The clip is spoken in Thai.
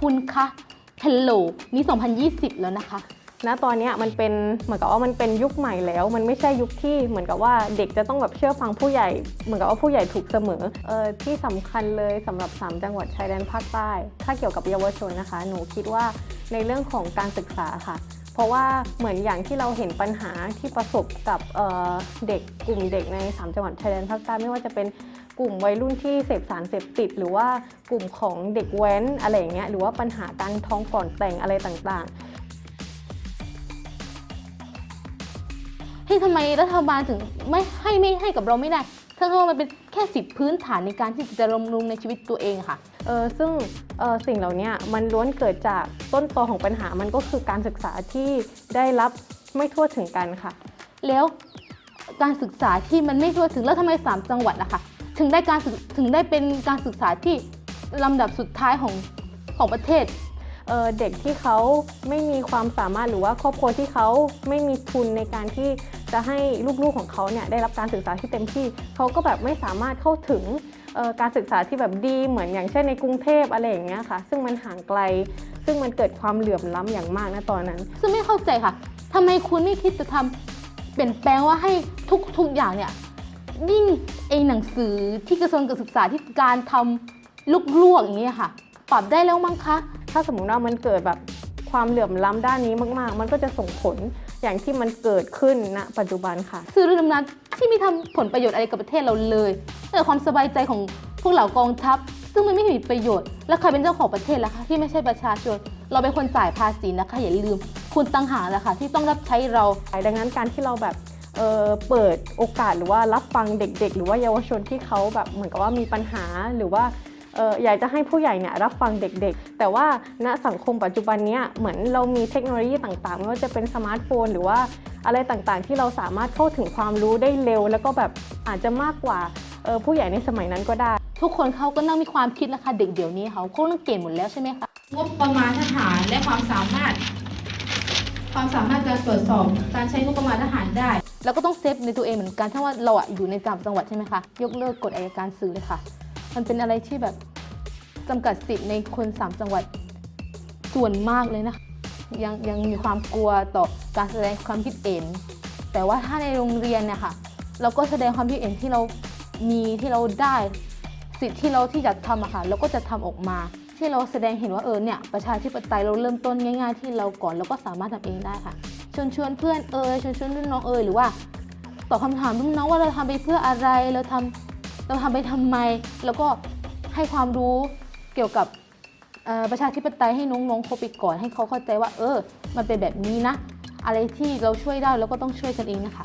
คุณคะฮัลโหลนี่ 2020 แล้วนะคะณตอนนี้มันเป็นเหมือนกับว่ามันเป็นยุคใหม่แล้ว มันไม่ใช่ยุคที่เหมือนกับว่าเด็กจะต้องแบบเชื่อฟังผู้ใหญ่ เหมือนกับว่าผู้ใหญ่ถูกเสมอเออที่สำคัญเลยสำหรับ 3 จังหวัดชายแดนภาคใต้ ถ้าเกี่ยวกับเยาวชนนะคะ หนูคิดว่าในเรื่องของการศึกษาค่ะ เพราะว่าเหมือนอย่างที่เราเห็นปัญหาที่ประสบกับเเด็กกลุ่มเด็กใน 3 จังหวัดชายแดนภาคใต้ไม่ว่าจะเป็นกลุ่มวัยรุ่นที่เสพสารเสพติด หรือว่ากลุ่มของเด็กแว้นอะไรอย่างเงี้ยหรือว่าปัญหาการท้องก่อนแต่งอะไรต่างๆที่ทำไมรัฐบาลถึงไม่ให้ไม่ให้กับเราไม่ได้ ทั้งที่ว่ามันเป็นแค่สิทธิพื้นฐานในการที่จะดำรงในชีวิตตัวเองค่ะ เออซึ่งเออสิ่งเหล่านี้มันล้วนเกิดจากต้นตอของปัญหามันก็คือการศึกษาที่ได้รับไม่ทั่วถึงกันค่ะ แล้วการศึกษาที่มันไม่ทั่วถึงแล้วทำไมสามจังหวัดล่ะคะถึงได้การศึกถึงได้เป็นการศึกษาที่ลำดับสุดท้ายของของประเทศ เเด็กที่เขาไม่มีความสามารถหรือว่าครอบครัวที่เขาไม่มีทุนในการที่จะให้ลูกๆของเขาเนี่ยได้รับการศึกษาที่เต็มที่เขาก็แบบไม่สามารถเข้าถึงการศึกษาที่แบบดีเหมือนอย่างเช่นในกรุงเทพอะไรอย่างเงี้ยค่ะ ซึ่งมันห่างไกล ซึ่งมันเกิดความเหลื่อมล้ำอย่างมากนะตอนนั้น ซึ่งไม่เข้าใจค่ะทำไมคุณไม่คิดจะทำเปลี่ยนแปลงว่าให้ทุกทุกอย่างเนี่ยยิ่งไอหนังสือที่กระทรวงการศึกษาที่การทำลูกลวกอย่างเงี้ยค่ะ ปรับได้แล้วมั้งคะ ถ้าสมมุติว่ามันเกิดแบบความเหลื่อมล้ำด้านนี้มาก ๆ มันก็จะส่งผลอย่างที่มันเกิดขึ้นณปัจจุบันค่ะ ซื้อเรือดำน้ำที่ไม่ทำผลประโยชน์อะไรกับประเทศเราเลยแต่ความสบายใจของพวกเหล่ากองทัพ ซึ่งมันไม่มีประโยชน์ แล้วใครเป็นเจ้าของประเทศล่ะคะที่ไม่ใช่ประชาชน เราเป็นคนจ่ายภาษีนะคะอย่าลืม คุณตังหากแหละค่ะที่ต้องรับใช้เรา ดังนั้นการที่เราแบบเอ่อเปิดโอกาสหรือว่ารับฟังเด็ก ๆ หรือว่าเยาวชนที่เขาแบบเหมือนกับว่ามีปัญหาหรือว่าเอ่ออยากจะให้ผู้ใหญ่เนี่ยรับฟังเด็กๆ แต่ว่าณสังคมปัจจุบันเนี้ยเหมือนเรามีเทคโนโลยีต่างๆ ไม่ว่าจะเป็นสมาร์ทโฟน หรือว่าอะไรต่างๆ ที่เราสามารถเข้าถึงความรู้ได้เร็ว แล้วก็แบบอาจจะมากกว่าเอ่อผู้ใหญ่ในสมัยนั้นก็ได้ ทุกคนเขาก็นั่งมีความคิดแล้วค่ะเด็กเดี๋ยวนี้เขาเขาต้องเก่งหมดแล้วใช่ไหมคะงบประมาณทหารและความสามารถ ความสามารถการตรวจสอบการใช้งบประมาณทหารได้แล้วก็ต้องเซฟในตัวเองเหมือนกันถ้าว่าเราอะอยู่ในจังหวัดใช่ไหมคะยกเลิกกฎอัยการสื่อเลยค่ะ มันเป็นอะไรที่แบบจำกัดสิทธิ์ในคนสามจังหวัดส่วนมากเลยนะคะยังยังมีความกลัวต่อการแสดงความคิดเห็น แต่ว่าถ้าในโรงเรียนเนี่ยค่ะเราก็แสดงความคิดเห็นที่เรามีที่เราได้สิทธิ์ที่เราที่จะทำอะค่ะเราก็จะทำออกมา ที่เราแสดงเห็นว่าเออเนี่ยประชาธิปไตยเราเริ่มต้นง่าย ๆ ที่เราก่อนเราก็สามารถทำเองได้ค่ะชวนชวนเพื่อนเอ่ยชวนชวนรุ่นน้องเอ่ยหรือว่าตอบคำถามรุ่นน้องว่าเราทำไปเพื่ออะไรเราทำ เราทำไปทำไม แล้วก็ให้ความรู้เกี่ยวกับประชาธิปไตยให้น้องๆเขาไปก่อนให้เขาเข้าใจว่า เออ มันเป็นแบบนี้นะ อะไรที่เราช่วยได้เราก็ต้องช่วยกันเองนะคะ